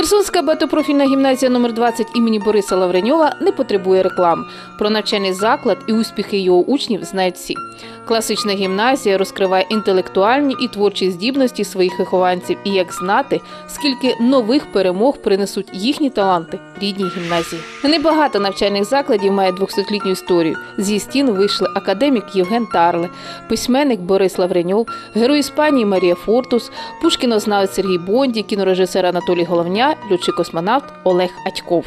Херсонська багатопрофільна гімназія номер 20 імені Бориса Лавреньова не потребує реклам. Про навчальний заклад і успіхи його учнів знають всі. Класична гімназія розкриває інтелектуальні і творчі здібності своїх вихованців, і як знати, скільки нових перемог принесуть їхні таланти рідній гімназії. Небагато навчальних закладів має 200-літню історію. Зі стін вийшли академік Євген Тарле, письменник Борис Лавреньов, герой Іспанії Марія Фортус, пушкінознавець Сергій Бонді, кінорежисер Анатолій Головня, льотчик-космонавт Олег Атьков.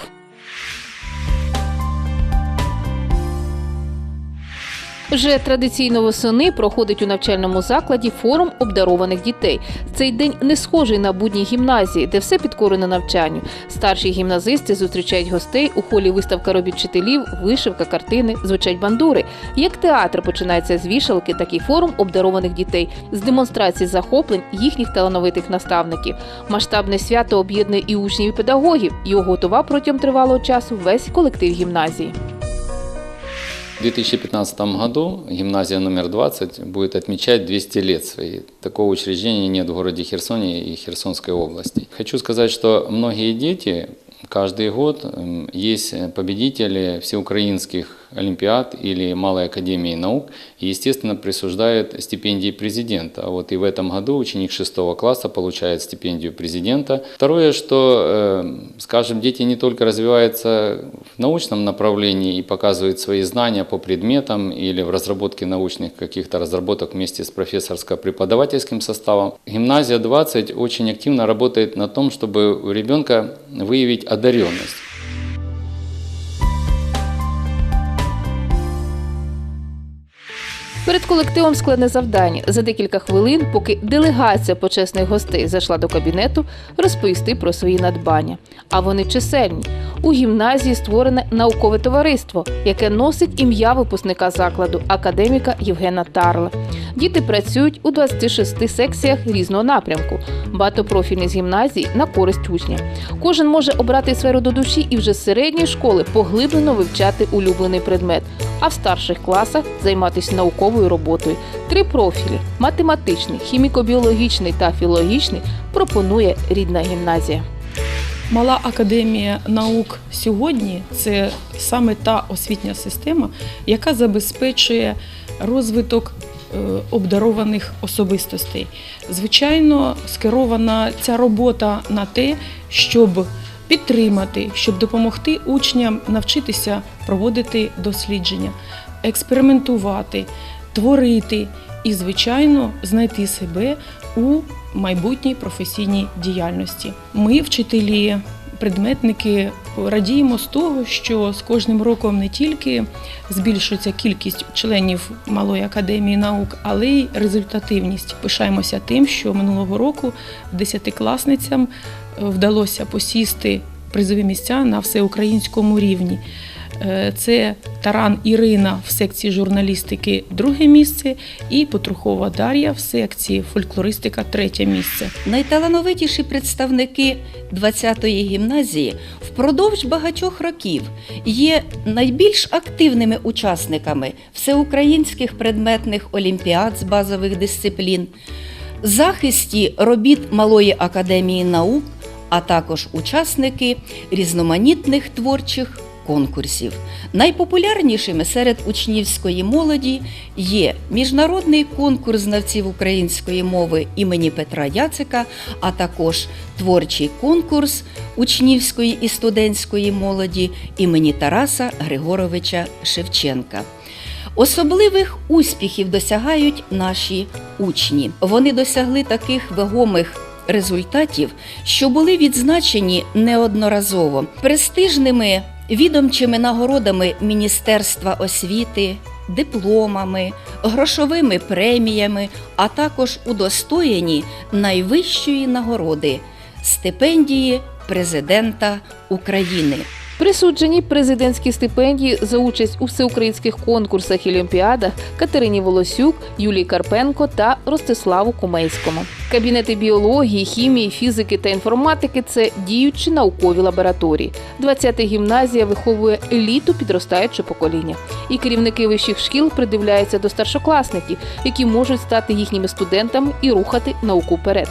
Вже традиційно восени проходить у навчальному закладі форум обдарованих дітей. Цей день не схожий на будні гімназії, де все підкорено навчанню. Старші гімназисти зустрічають гостей у холі виставка робіт вчителів, вишивка, картини, звучать бандури. Як театр починається з вішалки, так і форум обдарованих дітей з демонстрації захоплень їхніх талановитих наставників. Масштабне свято об'єднує і учнів, і педагогів. Його готував протягом тривалого часу весь колектив гімназії. В 2015 году гимназия номер 20 будет отмечать 200 лет своей. Такого учреждения нет в городе Херсоне и Херсонской области. Хочу сказать, что многие дети каждый год есть победители всеукраинских олимпиад или Малой академии наук и, естественно, присуждают стипендии президента. А Вот и в этом году ученик 6 класса получает стипендию президента. Второе, что, э, скажем, дети не только развиваются в научном направлении и показывают свои знания по предметам или в разработке научных каких-то разработок вместе с профессорско-преподавательским составом. Гимназия 20 очень активно работает на том, чтобы у ребенка выявить одаренность. Перед колективом складне завдання за декілька хвилин, поки делегація почесних гостей зайшла до кабінету, розповісти про свої надбання. А вони чисельні. У гімназії створене наукове товариство, яке носить ім'я випускника закладу академіка Євгена Тарла. Діти працюють у 26 секціях різного напрямку. Багатопрофільні з гімназії на користь учня. Кожен може обрати сферу до душі і вже з середньої школи поглиблено вивчати улюблений предмет, а в старших класах займатися науковою роботою. Три профілі математичний, хіміко-біологічний та філологічний пропонує рідна гімназія. Мала академія наук сьогодні це саме та освітня система, яка забезпечує розвиток е, обдарованих особистостей. Звичайно, скерована ця робота на те, щоб підтримати, щоб допомогти учням навчитися проводити дослідження, експериментувати, творити і, звичайно, знайти себе у майбутній професійній діяльності. Ми, вчителі, предметники, радіємо з того, що з кожним роком не тільки збільшується кількість членів Малої академії наук, але й результативність. Пишаємося тим, що минулого року десятикласницям вдалося посісти призові місця на всеукраїнському рівні. Е, Це Таран Ірина в секції журналістики друге місце і Потрухова Дар'я в секції фольклористика третє місце. Найталановитіші представники 20-ї гімназії впродовж багатьох років є найбільш активними учасниками всеукраїнських предметних олімпіад з базових дисциплін, захисті робіт Малої академії наук, а також учасники різноманітних творчих конкурсів. Найпопулярнішими серед учнівської молоді є міжнародний конкурс знавців української мови імені Петра Яцика, а також творчий конкурс учнівської і студентської молоді імені Тараса Григоровича Шевченка. Особливих успіхів досягають наші учні. Вони досягли таких вагомих результатів, що були відзначені неодноразово престижними відомчими нагородами Міністерства освіти, дипломами, грошовими преміями, а також удостоєні найвищої нагороди стипендії президента України. Присуджені президентські стипендії за участь у всеукраїнських конкурсах і олімпіадах Катерині Волосюк, Юлії Карпенко та Ростиславу Кумейському. Кабінети біології, хімії, фізики та інформатики це діючі наукові лабораторії. 20-та гімназія виховує еліту підростаючого покоління. І керівники вищих шкіл придивляються до старшокласників, які можуть стати їхніми студентами і рухати науку вперед.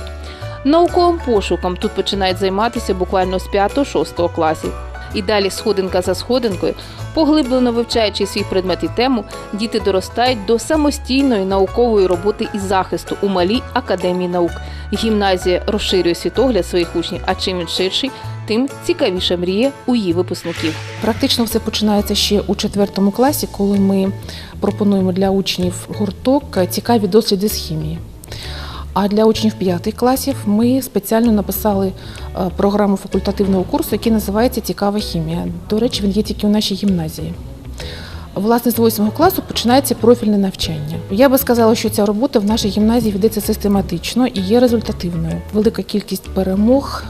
Науковим пошуком тут починають займатися буквально з 5-6 класів. І далі сходинка за сходинкою, поглиблено вивчаючи свій предмет і тему, діти доростають до самостійної наукової роботи і захисту у малій академії наук. Гімназія розширює світогляд своїх учнів, а чим він ширший, тим цікавіша мріє у її випускників. Практично все починається ще у четвертому класі, коли ми пропонуємо для учнів гурток цікаві досліди з хімії. А для учнів п'ятих класів ми спеціально написали е, програму факультативного курсу, який називається Цікава хімія. До речі, він є тільки у нашій гімназії. Власне, з 8 класу починається профільне навчання. Я би сказала, що ця робота в нашій гімназії ведеться систематично і є результативною. Велика кількість перемог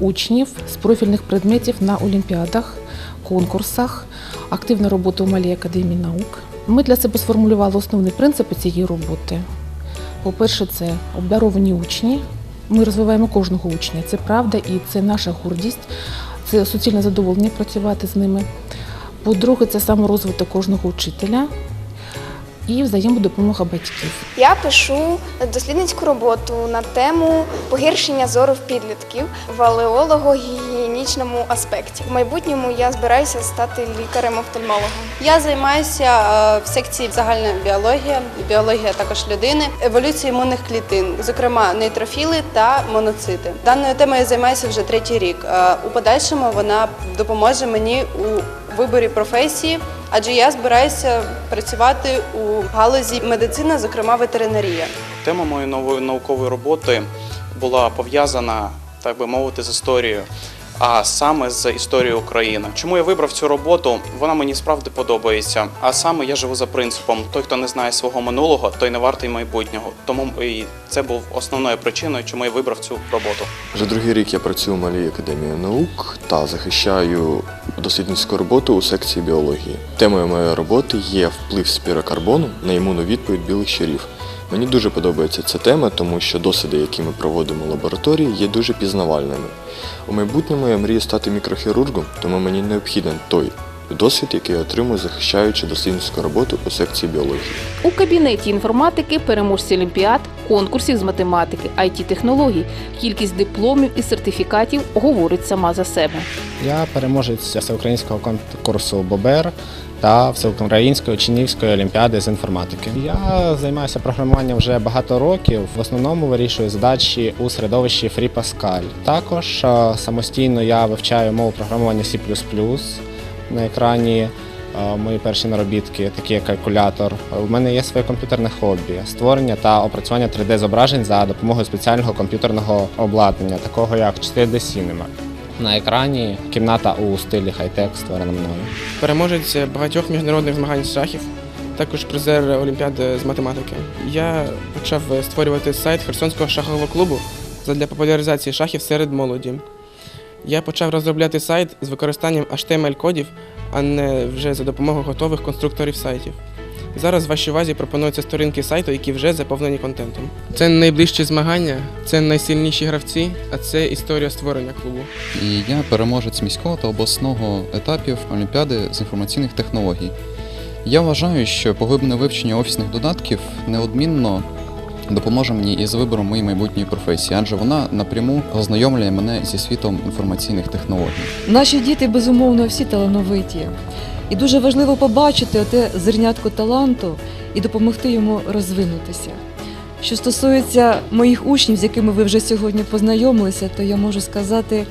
учнів з профільних предметів на олімпіадах, конкурсах, активна робота у Малій академії наук. Ми для себе сформулювали основні принципи цієї роботи. По-перше, це обдаровані учні. Ми розвиваємо кожного учня. Це правда і це наша гордість, це суцільне задоволення працювати з ними. По-друге, це саморозвиток кожного учителя і взаємодопомога батьків. Я пишу дослідницьку роботу на тему погіршення зору в підлітків в алеолого-гігієнічному аспекті. В майбутньому я збираюся стати лікарем-офтальмологом. Я займаюся е, в секції загальна біологія, біологія також людини, еволюція імунних клітин, зокрема нейтрофіли та моноцити. Даною темою я займаюся вже третій рік. Е, У подальшому вона допоможе мені у виборі професії, адже я збираюся працювати у галузі медицина, зокрема ветеринарія. Тема моєї нової наукової роботи була пов'язана, так би мовити, з історією, а саме з історією України. Чому я вибрав цю роботу? Вона мені справді подобається. А саме я живу за принципом: той, хто не знає свого минулого, той не вартий майбутнього. Тому і це був основною причиною, чому я вибрав цю роботу. Вже другий рік я працюю в Малій академії наук та захищаю дослідницьку роботу у секції біології. Темою моєї роботи є вплив спірокарбону на імунну відповідь білих щурів. Мені дуже подобається ця тема, тому що досвіди, які ми проводимо в лабораторії, є дуже пізнавальними. У майбутньому я мрію стати мікрохірургом, тому мені необхіден той досвід, який я отримую, захищаючи дослідницьку роботу у секції біології. У кабінеті інформатики переможці олімпіад, конкурсів з математики, it технологій Кількість дипломів і сертифікатів говорить сама за себе. Я переможець всеукраїнського конкурсу БОБЕР та всеукраїнської учнівської олімпіади з інформатики. Я займаюся програмуванням вже багато років. В основному вирішую задачі у середовищі FreePascal. Також е, самостійно я вивчаю мову програмування C++. На екрані е, мої перші наробітки, такі як калькулятор. У мене є своє комп'ютерне хобі створення та опрацювання 3D-зображень за допомогою спеціального комп'ютерного обладнання, такого як 4D Cinema. На екрані кімната у стилі хай-тек створена мною. переможець багатьох міжнародних змагань з шахів, також призер Олімпіади з математики. Я почав створювати сайт Херсонського шахового клубу для популяризації шахів серед молоді. Я почав розробляти сайт з використанням HTML-кодів, а не вже за допомогою готових конструкторів сайтів. Зараз в вашій увазі пропонуються сторінки сайту, які вже заповнені контентом. Це найближчі змагання, це найсильніші гравці, а це історія створення клубу. І я переможець міського та обласного етапів Олімпіади з інформаційних технологій. Я вважаю, що поглиблене вивчення офісних додатків неодмінно допоможе мені із вибором моєї майбутньої професії, адже вона напряму ознайомлює мене зі світом інформаційних технологій. Наші діти безумовно всі талановиті. І дуже важливо побачити оте зернятко таланту і допомогти йому розвинутися. Що стосується моїх учнів, з якими ви вже сьогодні познайомилися, то я можу сказати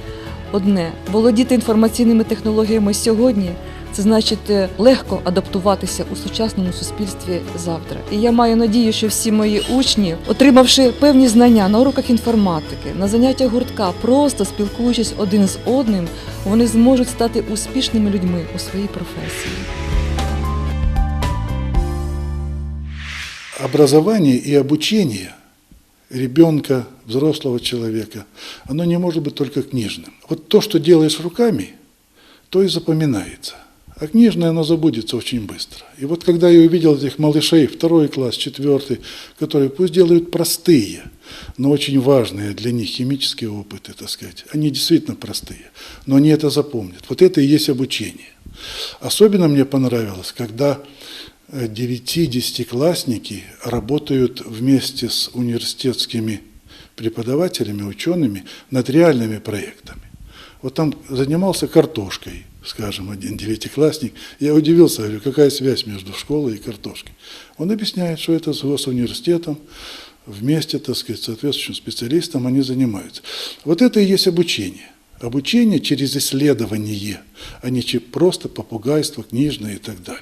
одне: володіти інформаційними технологіями сьогодні це значить е, легко адаптуватися у сучасному суспільстві завтра. І я маю надію, що всі мої учні, отримавши певні знання на уроках інформатики, на заняттях гуртка, просто спілкуючись один з одним, вони зможуть стати успішними людьми у своїй професії. образование и обучение ребенка, взрослого человека, оно не может быть только книжным. Вот то, что делаешь руками, то и запоминается. А книжное оно забудется очень быстро. И вот когда я увидел этих малышей, второй класс, четвертый, которые пусть делают простые, но очень важные для них химические опыты, так сказать, они действительно простые, но они это запомнят. Вот это и есть обучение. Особенно мне понравилось, когда 9-10-классники работают вместе с университетскими преподавателями, учеными над реальными проектами. Вот там занимался картошкой, скажем, один девятиклассник. Я удивился, говорю, какая связь между школой и картошкой. Он объясняет, что это с госуниверситетом, вместе, так сказать, соответствующим специалистом они занимаются. Вот это и есть обучение. Обучение через исследование, а не просто попугайство, книжное и так далее.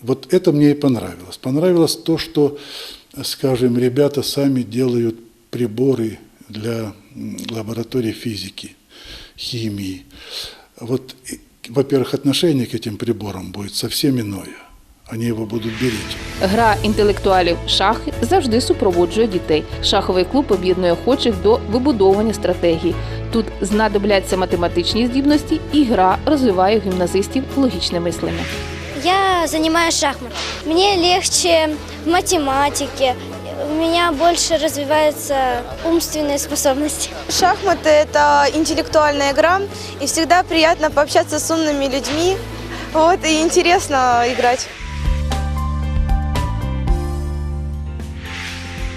Вот это мне и понравилось. Понравилось то, что, скажем, ребята сами делают приборы для лаборатории физики, химии. Вот, во-первых, отношение к этим приборам будет совсем иное. Они его будут беречь. Гра інтелектуалів шахи завжди супроводжує дітей. Шаховий клуб об'єднує охочих до вибудовування стратегій. Тут знадобляться математичні здібності, і гра розвиває гімназистів логічне мислення. Я занимаюсь шахматами. Мне легче в математике У меня больше развиваются умственные способности. Шахматы – это интеллектуальная игра, и всегда приятно пообщаться с умными людьми, вот, и интересно играть.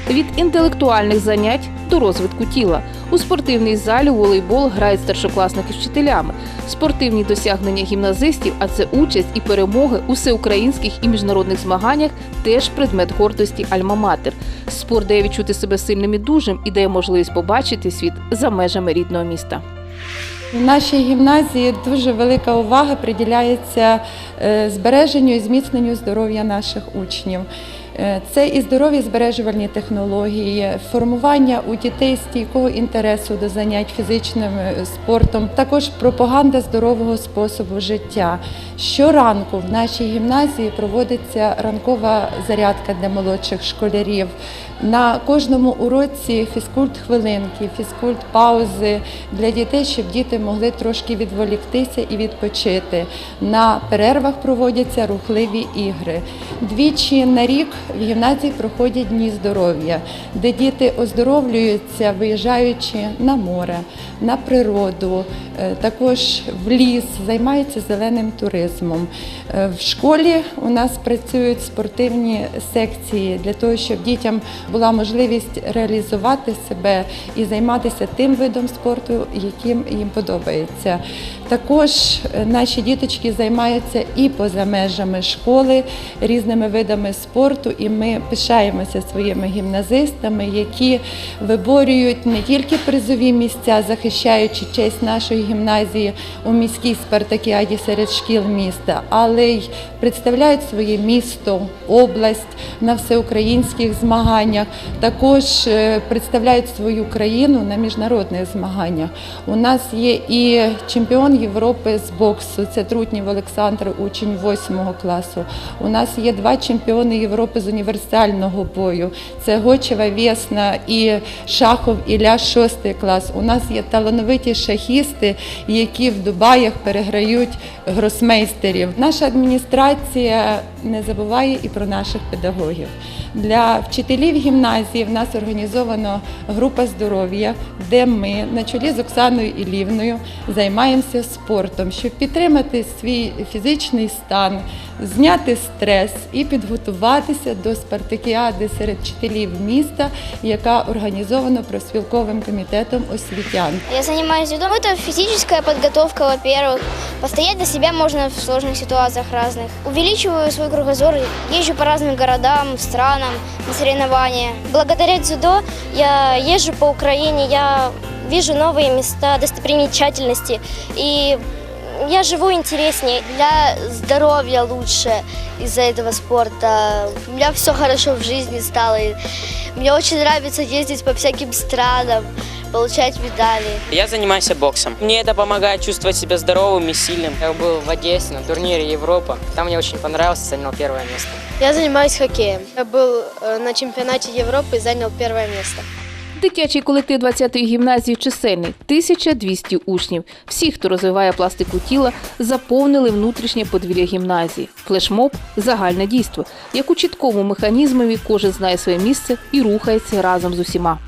Від інтелектуальних занять до розвитку тіла. у спортивній залі волейбол грають старшокласники з вчителями. Спортивні досягнення гімназистів, а це участь і перемоги у всеукраїнських і міжнародних змаганнях, теж предмет гордості Альма-Матер. Спорт дає відчути себе сильним і дужим і дає можливість побачити світ за межами рідного міста. В нашій гімназії дуже велика увага приділяється е, збереженню і зміцненню здоров'я наших учнів. Е, Це і здорові збережувальні технології, формування у дітей стійкого інтересу до занять фізичним е, спортом, також пропаганда здорового способу життя. Щоранку в нашій гімназії проводиться ранкова зарядка для молодших школярів. На кожному уроці фізкульт хвилинки, фізкульт паузи для дітей, щоб діти могли трошки відволіктися і відпочити. На перервах проводяться рухливі ігри. Двічі на рік в гімназії проходять дні здоров'я, де діти оздоровлюються, виїжджаючи на море, на природу, е, також в ліс, займаються зеленим туризмом. Е, В школі у нас працюють спортивні секції для того, щоб дітям була можливість реалізувати себе і займатися тим видом спорту, яким їм подобається. Також е, наші діточки займаються і поза межами школи різними видами спорту, і ми пишаємося своїми гімназистами, які виборюють не тільки призові місця, захищаючи честь нашої гімназії у міській спартакіаді серед шкіл міста, але й представляють своє місто, область на всеукраїнських змаганнях. Також е, представляють свою країну на міжнародних змаганнях. У нас є і чемпіон Європи з боксу, це Трутнів Олександр, учень 8 класу. У нас є два чемпіони Європи з універсального бою. Це Гочева Весна і Шахов Ілля 6 клас. У нас є талановиті шахісти, які в Дубаях переграють гросмейстерів. Наша адміністрація не забуває і про наших педагогів. Для вчителів гімназії в нас організовано група здоров'я, де ми на чолі з Оксаною Ілівною займаємося спортом, щоб підтримати свій фізичний стан, зняти стрес і підготуватися до спартакіади серед вчителів міста, яка організована профспілковим комітетом освітян. Я занимаюсь дзюдо. Это физическая подготовка, во-первых. Постоять за себя можно в сложных ситуациях разных. Увеличиваю свой кругозор, езжу по разным городам, странам на соревнования. Благодаря дзюдо я езжу по Украине, я вижу новые места, достопримечательности. И я живу интереснее. Для здоровья лучше из-за этого спорта. У меня все хорошо в жизни стало. Мне очень нравится ездить по всяким странам, получать медали. Я занимаюсь боксом. Мне это помогает чувствовать себя здоровым и сильным. Я был в Одессе на турнире Европа. Там мне очень понравилось, занял первое место. Я занимаюсь хоккеем. Я был э, на чемпионате Европы и занял первое место. Дитячий колектив 20-ї гімназії чисельний 1200 учнів. Всі, хто розвиває пластику тіла, заповнили внутрішнє подвір'я гімназії. Флешмоб загальне дійство. Як у чіткому механізмові кожен знає своє місце і рухається разом з усіма.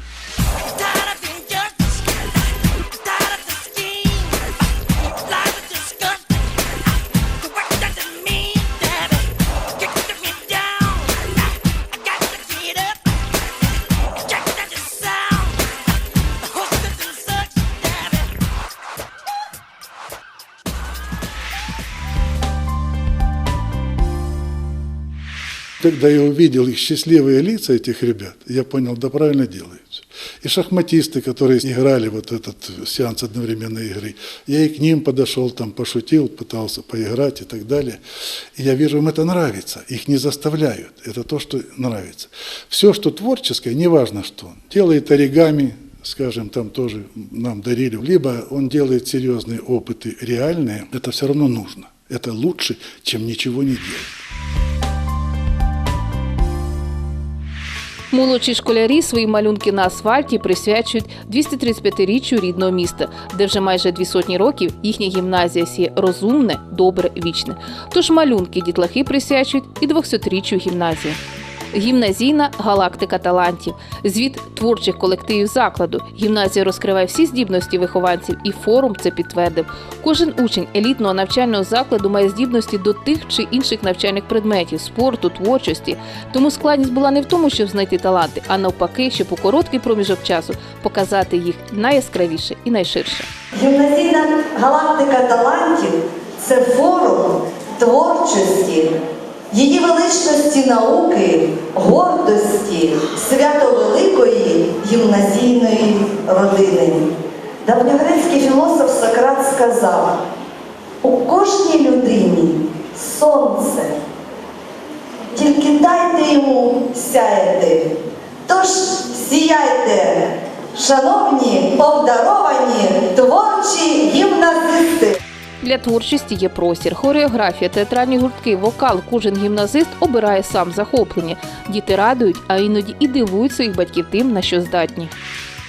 Когда я увидел их счастливые лица, этих ребят, я понял, да правильно делают. И шахматисты, которые играли вот этот сеанс одновременной игры, я и к ним подошел, там пошутил, пытался поиграть и так далее. И я вижу, им это нравится, их не заставляют. Это то, что нравится. Все, что творческое, неважно что, делает оригами, скажем, там тоже нам дарили, либо он делает серьезные опыты реальные, это все равно нужно. Это лучше, чем ничего не делать. Молодші школярі свої малюнки на асфальті присвячують 235-річчю рідного міста, де вже майже дві сотні років їхня гімназія сіє розумне, добре, вічне. Тож малюнки дітлахи присвячують і 200-річчю гімназії. Гімназійна галактика талантів, звіт творчих колективів закладу. Гімназія розкриває всі здібності вихованців, і форум це підтвердив. Кожен учень елітного навчального закладу має здібності до тих чи інших навчальних предметів, спорту, творчості. Тому складність була не в тому, щоб знайти таланти, а навпаки, щоб у короткий проміжок часу показати їх найяскравіше і найширше. Гімназійна галактика талантів це форум творчості, її величності науки, гордості, свято великої гімназійної родини. Давньогрецький філософ Сократ сказав: у кожній людині сонце, тільки дайте йому сяяти. Тож сіяйте, шановні, обдаровані творчі гімназисти. Для творчості є простір, хореографія, театральні гуртки, вокал. Кожен гімназист обирає сам захоплення. Діти радують, а іноді і дивують своїх батьків тим, на що здатні.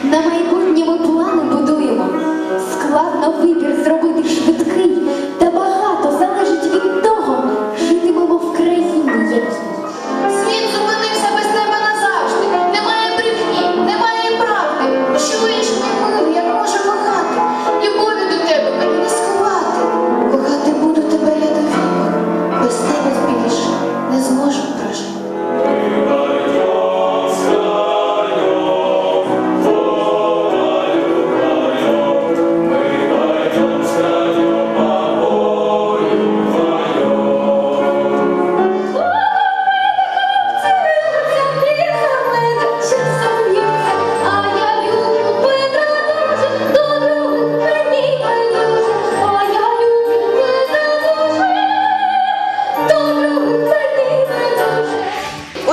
На майбутнє ми плани будуємо. Складно вибір зробити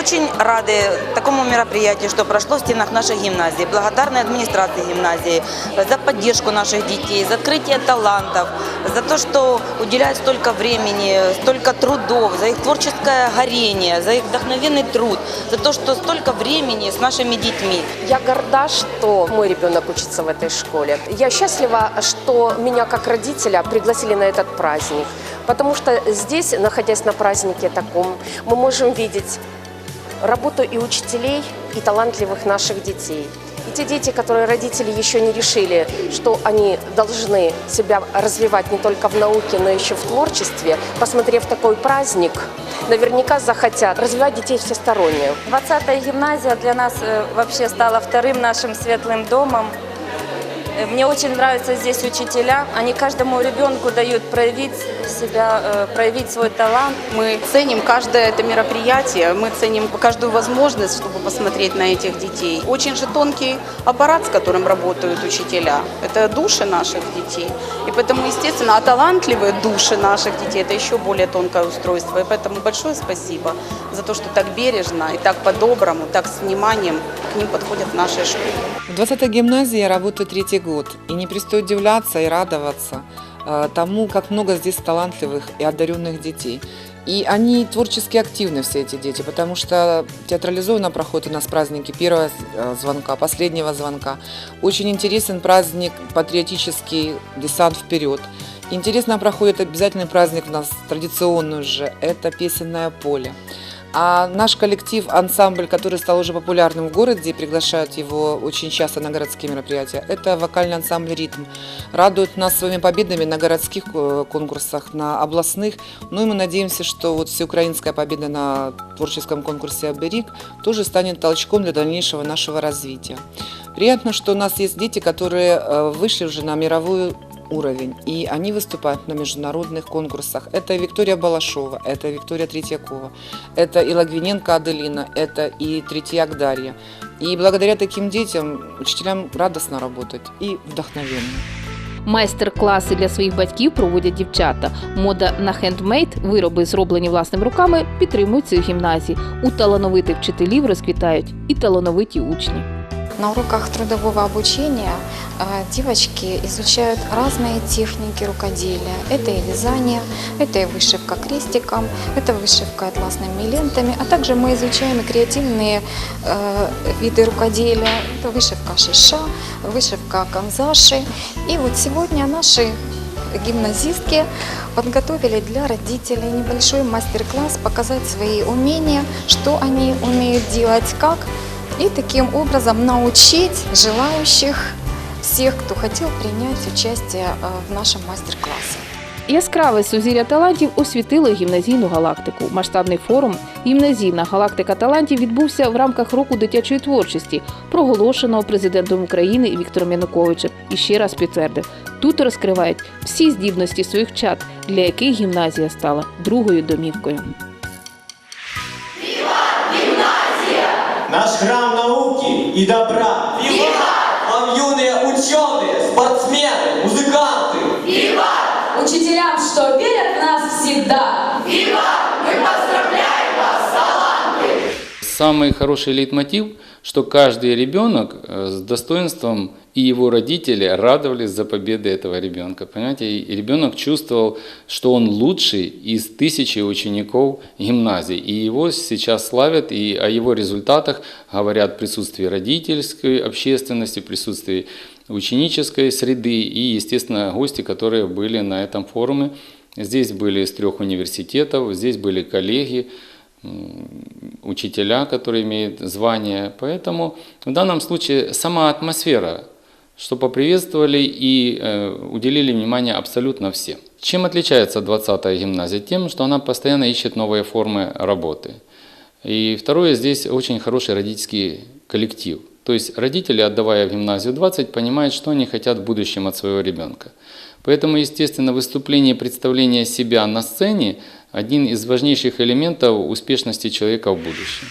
Очень рады такому мероприятию, что прошло в стенах нашей гимназии. Благодарны администрации гимназии за поддержку наших детей, за открытие талантов, за то, что уделяют столько времени, столько трудов, за их творческое горение, за их вдохновенный труд, за то, что столько времени с нашими детьми. Я горда, что мой ребенок учится в этой школе. Я счастлива, что меня как родителя пригласили на этот праздник. Потому что здесь, находясь на празднике таком, мы можем видеть работу и учителей, и талантливых наших детей. И те дети, которые родители еще не решили, что они должны себя развивать не только в науке, но еще в творчестве, посмотрев такой праздник, наверняка захотят развивать детей всесторонне. 20-я гимназия для нас э, вообще стала вторым нашим светлым домом. Э, Мне очень нравятся здесь учителя. Они каждому ребенку дают проявить себя, э, проявить свой талант. Мы ценим каждое это мероприятие, мы ценим каждую возможность, чтобы посмотреть на этих детей. Очень же тонкий аппарат, с которым работают учителя. Это души наших детей. И поэтому, естественно, а талантливые души наших детей – это еще более тонкое устройство. И поэтому большое спасибо за то, что так бережно и так по-доброму, так с вниманием к ним подходят в нашей школе. В 20-й гимназии я работаю третий год, и не перестаю удивляться и радоваться э, тому, как много здесь талантливых и одаренных детей. И они творчески активны, все эти дети, потому что театрализованно проходят у нас праздники первого э, звонка, последнего звонка. Очень интересен праздник патриотический «Десант вперед». Интересно проходит обязательный праздник у нас, традиционный уже, это «Песенное поле». А наш коллектив, ансамбль, который стал уже популярным в городе, приглашают его очень часто на городские мероприятия, это вокальный ансамбль «Ритм». Радует нас своими победами на городских э, конкурсах, на областных. Ну и мы надеемся, что вот всеукраинская победа на творческом конкурсе «Аберик» тоже станет толчком для дальнейшего нашего развития. Приятно, что у нас есть дети, которые э, вышли уже на мировую уровень, и они выступают на международных конкурсах. Это Виктория Балашова, это Виктория Третьякова, это и Лагвиненко Аделина, это и Третьяк Дарья. И благодаря таким детям учителям радостно работать и вдохновенно. Майстер-класи для своїх батьків проводять дівчата. Мода на хендмейд, вироби, зроблені власними руками, підтримуються у гімназії. У талановитих вчителів розквітають і талановиті учні. На уроках трудового обучения э, девочки изучают разные техники рукоделия. Это и вязание, это и вышивка крестиком, это вышивка атласными лентами, а также мы изучаем и креативные э, виды рукоделия. Это вышивка шиша, вышивка канзаши. И вот сегодня наши гимназистки подготовили для родителей небольшой мастер-класс, показать свои умения, что они умеют делать, как и таким образом научить желающих всех, кто хотел принять участие э, в нашем мастер-классе. Яскраве сузір'я талантів освітило гімназійну галактику. Масштабний форум Гімназійна галактика талантів відбувся в рамках року дитячої творчості, проголошеного президентом України Віктором Януковичем. І ще раз підтвердив, тут розкривають всі здібності своїх чат, для яких гімназія стала другою домівкою. Наш храм науки и добра. Вам юные ученые, спортсмены, музыканты. Учителям, что верят в нас всегда. Самый хороший лейтмотив, что каждый ребенок э, с достоинством и его родители радовались за победы этого ребенка. Понимаете, и ребенок чувствовал, что он лучший из тысячи учеников гимназии. И его сейчас славят, и о его результатах говорят в присутствии родительской общественности, в присутствии ученической среды и, естественно, гости, которые были на этом форуме. Здесь были из трех университетов, здесь были коллеги, учителя, которые имеют звание. Поэтому в данном случае сама атмосфера, что поприветствовали и э, уделили внимание абсолютно все. Чем отличается 20-я гимназия? Тем, что она постоянно ищет новые формы работы. И второе, здесь очень хороший родительский коллектив. То есть родители, отдавая в гимназию 20, понимают, что они хотят в будущем от своего ребенка. Поэтому, естественно, выступление и представление себя на сцене – один из важнейших элементов успешности человека в будущем.